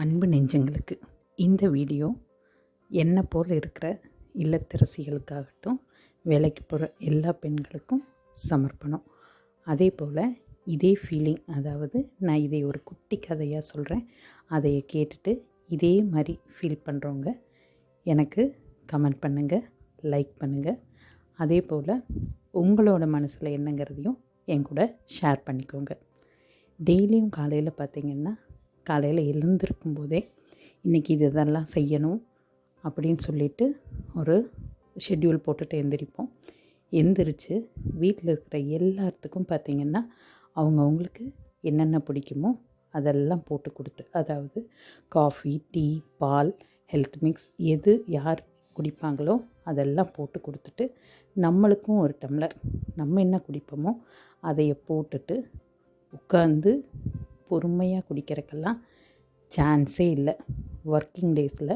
அன்பு நெஞ்சங்களுக்கு. இந்த வீடியோ என்னை போல் இருக்கிற இல்லத்தரசிகளுக்காகட்டும் வேலைக்கு போகிற எல்லா பெண்களுக்கும் சமர்ப்பணம். அதே போல் இதே ஃபீலிங் அதாவது நான் இதை ஒரு குட்டி கதையாக சொல்கிறேன். அதை கேட்டுட்டு இதே மாதிரி ஃபீல் பண்ணுறவங்க எனக்கு கமெண்ட் பண்ணுங்கள் லைக் பண்ணுங்கள் அதே போல் உங்களோட மனசில் என்னங்கிறதையும் என் கூட ஷேர் பண்ணிக்கோங்க. டெய்லியும் காலையில் பார்த்திங்கன்னா காலையில் எழுந்திருக்கும் போதே இன்றைக்கி இது இதெல்லாம் செய்யணும் அப்படின்னு சொல்லிட்டு ஒரு ஷெட்யூல் போட்டுட்டு எந்திரிப்போம். எந்திரிச்சு வீட்டில் இருக்கிற எல்லாத்துக்கும் பார்த்திங்கன்னா அவங்கவுங்களுக்கு என்னென்ன பிடிக்குமோ அதெல்லாம் போட்டு கொடுத்து அதாவது காஃபி டீ பால் ஹெல்த் மிக்ஸ் எது யார் குடிப்பாங்களோ அதெல்லாம் போட்டு கொடுத்துட்டு நம்மளுக்கும் ஒரு டம்ளர் நம்ம என்ன குடிப்போமோ அதையை போட்டுட்டு உட்காந்து பொறுமையாக குடிக்கிறதுக்கெல்லாம் சான்ஸே இல்லை. ஒர்க்கிங் டேஸில்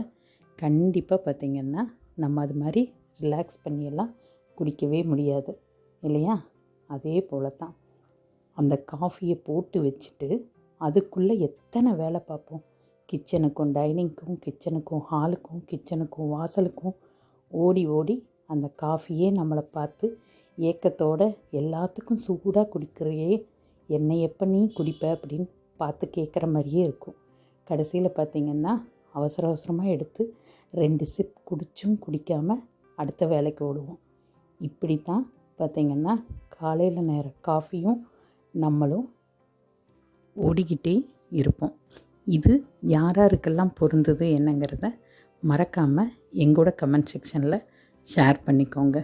கண்டிப்பாக பார்த்திங்கன்னா நம்ம அது மாதிரி ரிலாக்ஸ் பண்ணியெல்லாம் குடிக்கவே முடியாது. இல்லையா? அதே போல தான். அந்த காஃபியை போட்டு வச்சுட்டு அதுக்குள்ளே எத்தனை வேலை பார்ப்போம்? கிச்சனுக்கும் டைனிங்க்கும் கிச்சனுக்கும் ஹாலுக்கும் கிச்சனுக்கும் வாசலுக்கும் ஓடி ஓடி அந்த காஃபியே நம்மளை பார்த்து ஏக்கத்தோட எல்லாத்துக்கும் சூடாக குடிக்கிறையே. என்னை எப்போ நீ குடிப்ப அப்படின்னு பார்த்து கேட்குற மாதிரியே இருக்கும். கடைசியில் பார்த்திங்கன்னா அவசர அவசரமாக எடுத்து ரெண்டு சிப் குடிச்சும் குடிக்காமல் அடுத்த வேலைக்கு ஓடுவோம். இப்படி தான் பார்த்திங்கன்னா காலையில் நேர காஃபியும் நம்மளும் ஓடிக்கிட்டே இருப்போம். இது யாராருக்கெல்லாம் பொருந்தது என்னங்கிறத மறக்காமல் எங்கூட கமெண்ட் செக்ஷனில் ஷேர் பண்ணிக்கோங்க.